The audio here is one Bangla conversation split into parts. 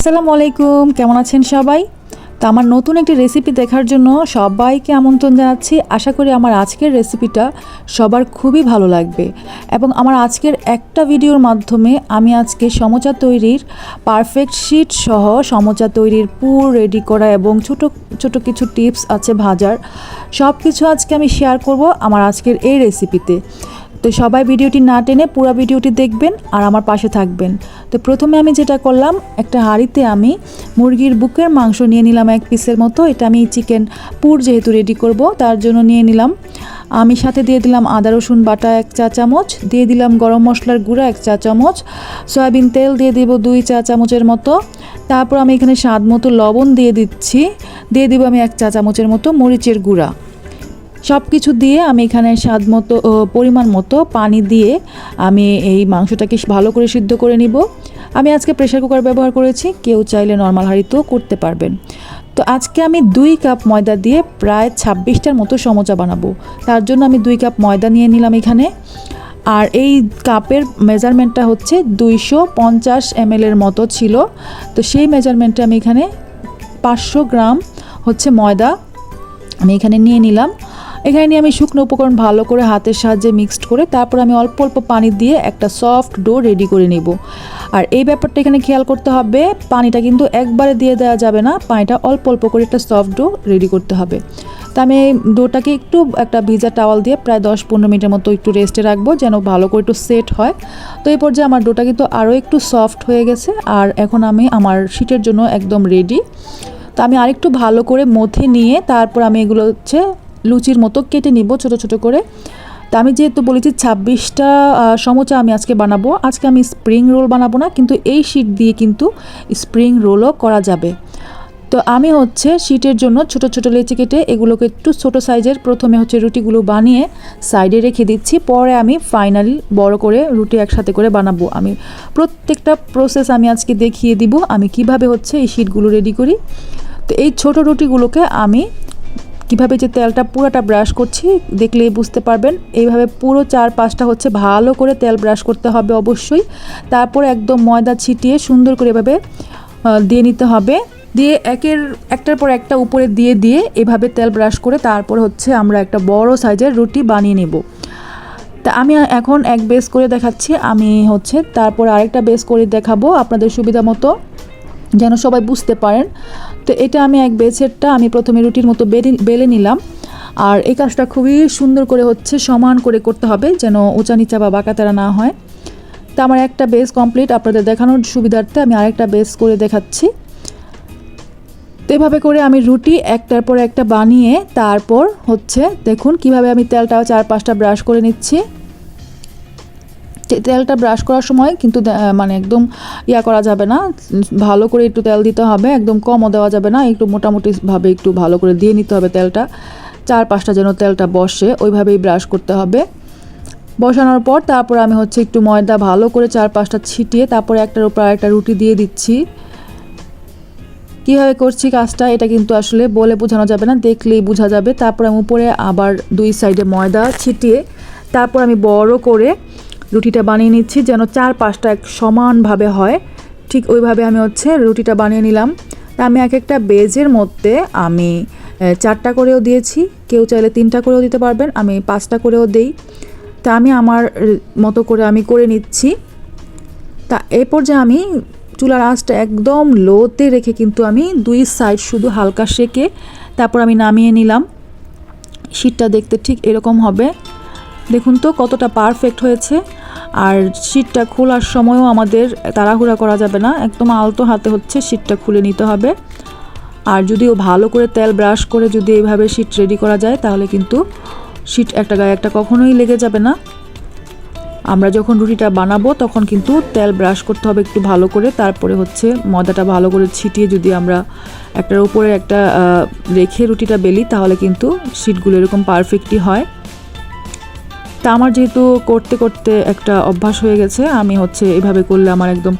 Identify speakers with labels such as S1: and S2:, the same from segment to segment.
S1: আসসালামু আলাইকুম কেমন আছেন সবাই? তো আমার নতুন একটি রেসিপি দেখার জন্য সবাইকে আমন্ত্রণ জানাচ্ছি। আশা করি আমার আজকের রেসিপিটা সবার খুবই ভালো লাগবে। এবং আমার আজকের একটা ভিডিওর মাধ্যমে আমি আজকে সমোচা তৈরির পারফেক্ট শিট সহ সমচা তৈরির পুর রেডি করা এবং ছোট ছোট কিছু টিপস আছে ভাজার। সব কিছু আজকে আমি শেয়ার করব আমার আজকের এই রেসিপিতে তো সবাই ভিডিওটি না টেনে পুরো ভিডিওটি দেখবেন আর আমার পাশে থাকবেন। তো প্রথমে আমি যেটা করলাম, একটা হাঁড়িতে আমি মুরগির বুকের মাংস নিয়ে নিলাম এক পিসের মতো। এটা আমি চিকেন পুর যেহেতু রেডি করব, তার জন্য নিয়ে নিলাম। আমি সাথে দিয়ে দিলাম আদা, রসুন বাটা এক চা চামচ, দিয়ে দিলাম গরম মশলার গুঁড়া এক চা চামচ, সয়াবিন তেল দিয়ে দেবো দুই চা চামচের মতো। তারপর আমি এখানে স্বাদ মতো লবণ দিয়ে দিচ্ছি, দিয়ে দেবো আমি এক চা চামচের মতো মরিচের গুঁড়া। সব কিছু দিয়ে আমি এখানে স্বাদ মতো পরিমাণ মতো পানি দিয়ে আমি এই মাংসটাকে ভালো করে সিদ্ধ করে নিব। আমি আজকে প্রেশার কুকার ব্যবহার করেছি, কেউ চাইলে নর্মাল হাঁড়িতেও করতে পারবেন। তো আজকে আমি দুই কাপ ময়দা দিয়ে প্রায় ছাব্বিশটার মতো সমোচা বানাবো। তার জন্য আমি দুই কাপ ময়দা নিয়ে নিলাম এখানে। আর এই কাপের মেজারমেন্টটা হচ্ছে দুইশো পঞ্চাশ এম এর মতো ছিল। তো সেই মেজারমেন্টে আমি এখানে পাঁচশো গ্রাম হচ্ছে ময়দা আমি এখানে নিয়ে নিলাম। এখানে আমি শুকনো উপকরণ ভালো করে হাতের সাহায্যে মিক্সড করে তারপর আমি অল্প অল্প পানি দিয়ে একটা সফট ডো রেডি করে নেব। আর এই ব্যাপারটা এখানে খেয়াল করতে হবে, পানিটা কিন্তু একবারে দিয়ে দেওয়া যাবে না, পানিটা অল্প অল্প করে একটা সফট ডো রেডি করতে হবে। তা আমি এই ডোটাকে একটু একটা ভিজা টাওয়াল দিয়ে প্রায় দশ পনেরো মিনিটের মতো একটু রেস্টে রাখব যেন ভালো করে একটু সেট হয়। তো এই পর্যায়ে আমার ডোটা কিন্তু আরও একটু সফট হয়ে গেছে আর এখন আমি আমার শীটের জন্য একদম রেডি তো আমি আরেকটু ভালো করে মথে নিয়ে তারপর আমি এগুলো হচ্ছে লুচির মতো কেটে নিব ছোট ছোট করে। তা আমি যেহেতু বলেছি ছাব্বিশটা সমোচা আমি আজকে বানাবো। আজকে আমি স্প্রিং রোল বানাবো না, কিন্তু এই শীট দিয়ে কিন্তু স্প্রিং রোলও করা যাবে। তো আমি হচ্ছে শীটের জন্য ছোট ছোট লেচি কেটে এগুলোকে একটু ছোট সাইজের প্রথমে হচ্ছে রুটিগুলো বানিয়ে সাইডে রেখে দিচ্ছি। পরে আমি ফাইনালি বড় করে রুটি একসাথে করে বানাবো। আমি প্রত্যেকটা প্রসেস আমি আজকে দেখিয়ে দিব আমি কীভাবে হচ্ছে এই শীটগুলো রেডি করি। তো এই ছোট রুটিগুলোকে আমি কীভাবে যে তেলটা পুরোটা ব্রাশ করছি দেখলেই বুঝতে পারবেন। এইভাবে পুরো চার পাঁচটা হচ্ছে ভালো করে তেল ব্রাশ করতে হবে অবশ্যই। তারপরে একদম ময়দা ছিটিয়ে সুন্দর করে এভাবে দিয়ে নিতে হবে। দিয়ে একের, একটার পর একটা উপরে দিয়ে দিয়ে এভাবে তেল ব্রাশ করে তারপর হচ্ছে আমরা একটা বড় সাইজের রুটি বানিয়ে নেব। তা আমি এখন এক বেস করে দেখাচ্ছি। আমি হচ্ছে তারপর আরেকটা বেস করে দেখাবো আপনাদের সুবিধা মতো। যেন সবাই বুঝতে পারেন। তো এটা আমি এক বেসেরটা আমি প্রথমে রুটির মতো বেলে বেলে নিলাম। আর এই কাজটা খুবই সুন্দর করে হচ্ছে সমান করে করতে হবে যেন উঁচা নিচা বা বাঁকাতারা না হয়। তা আমার একটা বেস কমপ্লিট, আপনাদের দেখানোর সুবিধার্থে আমি আরেকটা বেস করে দেখাচ্ছি। তো এভাবে করে আমি রুটি একটার পর একটা বানিয়ে তারপর হচ্ছে দেখুন কীভাবে আমি তেলটা চার পাঁচটা ব্রাশ করে নিচ্ছি। তেলটা ব্রাশ করার সময় কিন্তু মানে একদম ইয়া করা যাবে না। ভালো করে একটু তেল দিতে হবে, একদম কমও দেওয়া যাবে না। একটু মোটামুটিভাবে একটু ভালো করে দিয়ে নিতে হবে তেলটা। চার পাঁচটা যেন তেলটা বসে, ওইভাবেই ব্রাশ করতে হবে। বসানোর পর তারপর আমি হচ্ছে একটু ময়দা ভালো করে চার পাঁচটা ছিটিয়ে তারপরে একটার উপর আরেকটা রুটি দিয়ে দিচ্ছি। কীভাবে করছি কাজটা এটা কিন্তু আসলে বলে বোঝানো যাবে না, দেখলেই বোঝা যাবে। তারপর আমি উপরে আবার দুই সাইডে ময়দা ছিটিয়ে তারপর আমি বড় করে রুটিটা বানিয়ে নিচ্ছি, যেন চার পাঁচটা এক সমানভাবে হয়। ঠিক ওইভাবে আমি হচ্ছে রুটিটা বানিয়ে নিলাম। তা আমি এক একটা বেজের মধ্যে আমি চারটা করেও দিয়েছি। কেউ চাইলে তিনটা করেও দিতে পারবেন, আমি পাঁচটা করেও দেই। তা আমি আমার মতো করে আমি করে নিচ্ছি। তা এরপর যে আমি চুলার আঁচটা একদম লোতে রেখে কিন্তু আমি দুই সাইড শুধু হালকা সেকে তারপর আমি নামিয়ে নিলাম। শীতটা দেখতে ঠিক এরকম হবে। দেখুন তো কতটা পারফেক্ট হয়েছে। আর শীতটা খোলার সময়ও আমাদের তাড়াহুড়া করা যাবে না। একদম আলতো হাতে হচ্ছে শীতটা খুলে নিতে হবে। আর যদিও ভালো করে তেল ব্রাশ করে যদি এইভাবে শীত রেডি করা যায়, তাহলে কিন্তু শীত একটা গায়ে একটা কখনোই লেগে যাবে না। আমরা যখন রুটিটা বানাবো, তখন কিন্তু তেল ব্রাশ করতে হবে একটু ভালো করে। তারপরে হচ্ছে ময়দাটা ভালো করে ছিটিয়ে যদি আমরা একটার উপরে একটা রেখে রুটিটা বেলি, তাহলে কিন্তু শীটগুলো এরকম পারফেক্টই হয়। তা আমার যেহেতু করতে করতে একটা অভ্যাস হয়ে গেছে, আমি হচ্ছে এভাবে করলে আমার একদম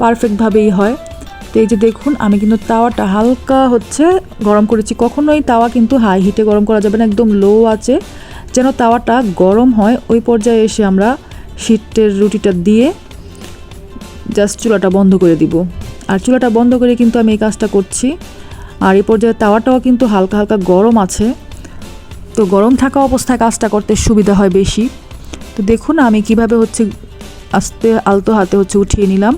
S1: পারফেক্টভাবেই হয়। তো এই যে দেখুন, আমি কিন্তু তাওয়াটা হালকা হচ্ছে গরম করেছি। কখনোই তাওয়া কিন্তু হাই হিটে গরম করা যাবে না, একদম লো আছে। যেন তাওয়াটা গরম হয়, ওই পর্যায়ে এসে আমরা শীতের রুটিটা দিয়ে জাস্ট চুলাটা বন্ধ করে দিব। আর চুলাটা বন্ধ করে কিন্তু আমি এই কাজটা করছি। আর এই পর্যায়ে তাওয়াটাও কিন্তু হালকা হালকা গরম আছে। তো গরম থাকা অবস্থায় কাজটা করতে সুবিধা হয় বেশি। তো দেখুন আমি কীভাবে হচ্ছে আস্তে আলতো হাতে হচ্ছে উঠিয়ে নিলাম।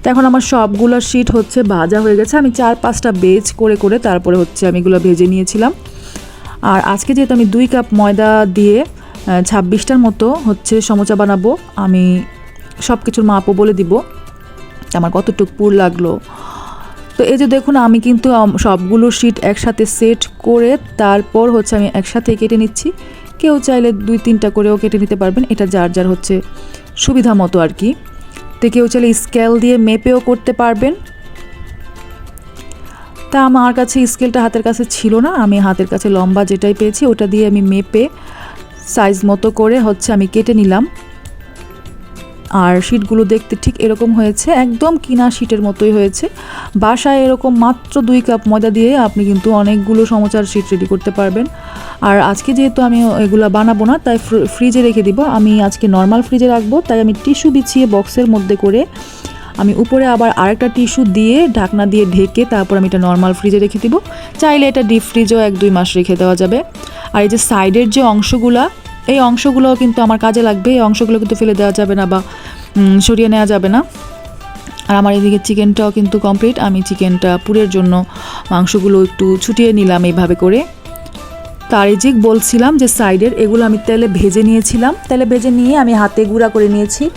S1: তো এখন আমার সবগুলো শিট হচ্ছে ভাজা হয়ে গেছে। আমি চার পাঁচটা বেজ করে করে তারপরে হচ্ছে আমি এগুলো ভেজে নিয়েছিলাম। আর আজকে যেহেতু আমি দুই কাপ ময়দা দিয়ে ছাব্বিশটার মতো হচ্ছে সমোচা বানাবো, আমি সব কিছুর মাপও বলে দিব। আমার কতটুকু পুর লাগল তো এই যে দেখুন, আমি কিন্তু সবগুলো শিট একসাথে সেট করে তারপর হচ্ছে আমি একসাথে কেটে নিচ্ছি। কেউ চাইলে দুই তিনটা করেও কেটে নিতে পারবেন। এটা যার যার হচ্ছে সুবিধা মতো আর কি। তো কেউ চাইলে স্কেল দিয়ে মেপেও করতে পারবেন। তা আমার কাছে স্কেলটা হাতের কাছে ছিল না। আমি হাতের কাছে লম্বা যেটাই পেয়েছি, ওটা দিয়ে আমি মেপে সাইজ মতো করে হচ্ছে আমি কেটে নিলাম। আর শিটগুলো দেখতে ঠিক এরকম হয়েছে, একদম কিনা শিটের মতোই হয়েছে। বাসায় এরকম মাত্র দুই কাপ ময়দা দিয়ে আপনি কিন্তু অনেকগুলো সমচার শিট রেডি করতে পারবেন। আর আজকে যেহেতু আমি এগুলো বানাবো না, তাই ফ্রি- ফ্রিজে রেখে দিব। আমি আজকে নর্মাল ফ্রিজে রাখব, তাই আমি টিস্যু বিছিয়ে বক্সের মধ্যে করে আমি উপরে আবার আরেকটা টিস্যু দিয়ে ঢাকনা দিয়ে ঢেকে তারপর আমি এটা নর্মাল ফ্রিজে রেখে দিব। চাইলে এটা ডিপ ফ্রিজেও এক দুই মাস রেখে দেওয়া যাবে। আর এই যে সাইডের যে অংশগুলা এই অংশগুলোও কিন্তু আমার কাজে লাগবে, এই অংশগুলো কিন্তু ফেলে দেওয়া যাবে না বা সরিয়ে নেওয়া যাবে না। আর আমার এদিকে চিকেনটাও কিন্তু কমপ্লিট আমি চিকেনটা পুরের জন্য মাংসগুলো একটু ছুটিয়ে নিলাম এইভাবে করে। তার এই যে বলছিলাম যে সাইডের এগুলো আমি তেলে ভেজে নিয়েছিলাম। তেলে ভেজে নিয়ে আমি হাতে গুঁড়া করে নিয়েছি।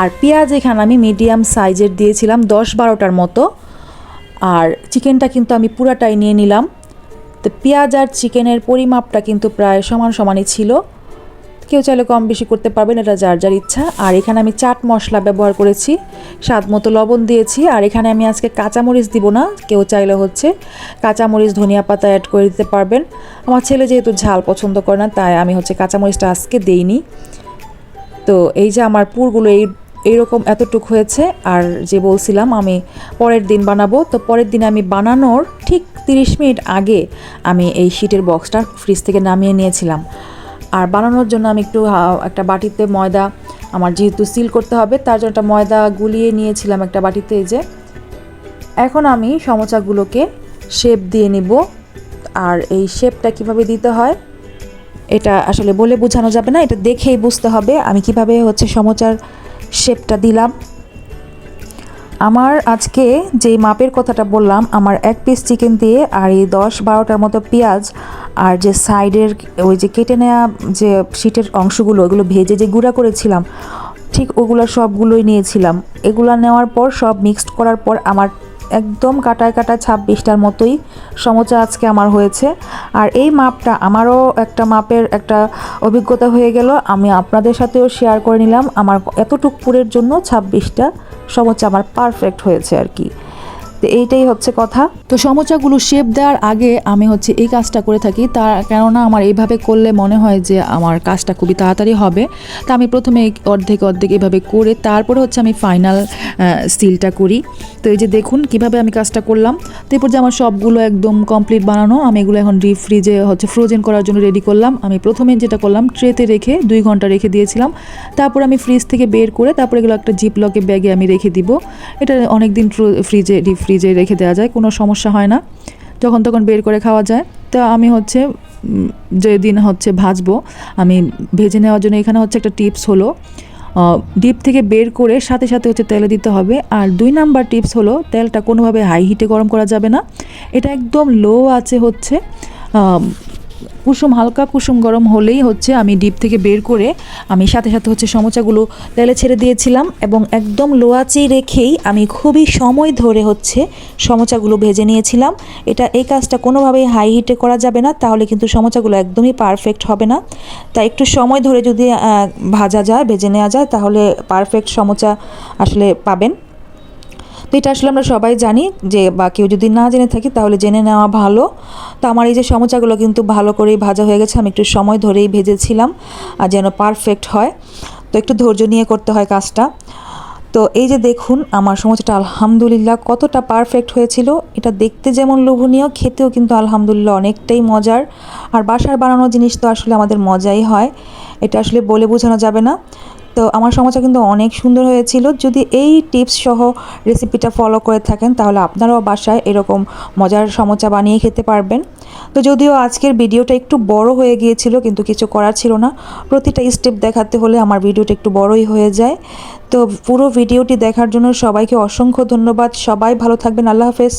S1: আর পেঁয়াজ এখানে আমি মিডিয়াম সাইজের দিয়েছিলাম, দশ বারোটার মতো। আর চিকেনটা কিন্তু আমি পুরাটাই নিয়ে নিলাম। তো পেঁয়াজ আর চিকেনের পরিমাপটা কিন্তু প্রায় সমান সমানই ছিল। কেউ চাইলে কম বেশি করতে পারবেন, এটা যার যার ইচ্ছা। আর এখানে আমি চাট মশলা ব্যবহার করেছি, স্বাদ মতো লবণ দিয়েছি। আর এখানে আমি আজকে কাঁচামরিচ দিব না, কেউ চাইলে হচ্ছে কাঁচামরিচ, ধনিয়া পাতা অ্যাড করে দিতে পারবেন। আমার ছেলে যেহেতু ঝাল পছন্দ করে না, তাই আমি হচ্ছে কাঁচামরিচটা আজকে দেইনি। তো এই যে আমার পুরগুলো এই, এইরকম এতটুক হয়েছে, আর যে বলছিলাম আমি পরের দিন বানাবো। তো পরের দিন আমি বানানোর ঠিক তিরিশ মিনিট আগে আমি এই শীটের বক্সটা ফ্রিজ থেকে নামিয়ে নিয়েছিলাম। আর বানানোর জন্য আমি একটু একটা বাটিতে ময়দা আমার যেহেতু সিল করতে হবে, তার জন্য একটা ময়দা গুলিয়ে নিয়েছিলাম একটা বাটিতে এই যে। এখন আমি সমোচাগুলোকে শেপ দিয়ে নিব। আর এই শেপটা কীভাবে দিতে হয়, এটা আসলে বলে বোঝানো যাবে না, এটা দেখেই বুঝতে হবে আমি কীভাবে হচ্ছে সমোচার শেপটা দিলাম। আমার আজকে যেই মাপের কথাটা বললাম, আমার এক পিস চিকেন দিয়ে আর এই দশ বারোটার মতো পেঁয়াজ আর যে সাইডের ওই যে কেটে নেওয়া যে শীটের অংশগুলো, ওগুলো ভেজে যে গুঁড়া করেছিলাম, ঠিক ওগুলো সবগুলোই নিয়েছিলাম। এগুলো নেওয়ার পর, সব মিক্সড করার পর আমার একদম কাটায় কাটায় ছাব্বিশটার মতোই সমচা আজকে আমার হয়েছে। আর এই মাপটা আমারও একটা মাপের একটা অভিজ্ঞতা হয়ে গেল। আমি আপনাদের সাথেও শেয়ার করে নিলাম। আমার এতটুক পুরের জন্য ছাব্বিশটা সমোচা আমার পারফেক্ট হয়েছে আর কি। তো এইটাই হচ্ছে কথা। তো সমোচাগুলো শেপ দেওয়ার আগে আমি হচ্ছে এই কাজটা করে থাকি। তার কেননা আমার এইভাবে করলে মনে হয় যে আমার কাজটা খুবই তাড়াতাড়ি হবে। তা আমি প্রথমে অর্ধেক অর্ধেক এভাবে করে তারপরে হচ্ছে আমি ফাইনাল সিলটা করি। তো এই যে দেখুন কীভাবে আমি কাজটা করলাম। তো এরপর যে আমার সবগুলো একদম কমপ্লিট বানানো, আমি এগুলো এখন ডিপ ফ্রিজে হচ্ছে ফ্রোজেন করার জন্য রেডি করলাম। আমি প্রথমে যেটা করলাম ট্রেতে রেখে দুই ঘণ্টা রেখে দিয়েছিলাম। তারপর আমি ফ্রিজ থেকে বের করে তারপর এগুলো একটা জিপ লকে ব্যাগে আমি রেখে দিব। এটা অনেক দিন ফ্রিজে ডিপ ফ্রিজে রেখে দেওয়া যায়, কোনো সমস্যা হয় না। যখন তখন বের করে খাওয়া যায়। তো আমি হচ্ছে যেদিন হচ্ছে ভাজবো, আমি ভেজে নেওয়ার জন্য এখানে হচ্ছে একটা টিপস হলো ডিপ থেকে বের করে সাথে সাথে হচ্ছে তেলে দিতে হবে। আর দুই নাম্বার টিপস হলো, তেলটা কোনোভাবে হাই হিটে গরম করা যাবে না। এটা একদম লো আছে হচ্ছে কুসুম, হালকা কুসুম গরম হলেই হচ্ছে আমি ডিপ থেকে বের করে আমি সাথে সাথে হচ্ছে সমোচাগুলো তেলে ছেড়ে দিয়েছিলাম এবং একদম লোয়াচি রেখেই আমি খুবই সময় ধরে হচ্ছে সমোচাগুলো ভেজে নিয়েছিলাম। এটা এই কাজটা কোনোভাবেই হাই হিটে করা যাবে না, তাহলে কিন্তু সমোচাগুলো একদমই পারফেক্ট হবে না। তাই একটু সময় ধরে যদি ভাজা যায়, ভেজে নেওয়া যায়, তাহলে পারফেক্ট সমোচা আসলে পাবেন। তো এটা আসলে আমরা সবাই জানি যে, বা কেউ যদি না জেনে থাকি তাহলে জেনে নেওয়া ভালো। তো আমার এই যে সমোচাগুলো কিন্তু ভালো করেই ভাজা হয়ে গেছে, আমি একটু সময় ধরেই ভেজেছিলাম, আর যেন পারফেক্ট হয়। তো একটু ধৈর্য নিয়ে করতে হয় কাজটা। তো এই যে দেখুন, আমার সমোচাটা আলহামদুলিল্লাহ কতটা পারফেক্ট হয়েছিল। এটা দেখতে যেমন লোভনীয়, খেতেও কিন্তু আলহামদুলিল্লাহ অনেকটাই মজার। আর বাসার বানানো জিনিস তো আসলে আমাদের মজাই হয়। এটা আসলে বলে বোঝানো যাবে না।
S2: তো আমার সমোসা কিন্তু অনেক সুন্দর হয়েছিল। যদি এই টিপস সহ রেসিপিটা ফলো করে থাকেন, তাহলে আপনারাও বাসায় এরকম মজার সমোসা বানিয়ে খেতে পারবেন। তো যদিও আজকের ভিডিওটা একটু বড় হয়ে গিয়েছিল, কিন্তু কিছু করার ছিল না। প্রতিটা স্টেপ দেখাতে হলে আমার ভিডিওটা একটু বড়ই হয়ে যায়। তো পুরো ভিডিওটি দেখার জন্য সবাইকে অসংখ্য ধন্যবাদ। সবাই ভালো থাকবেন। আল্লাহ হাফেজ।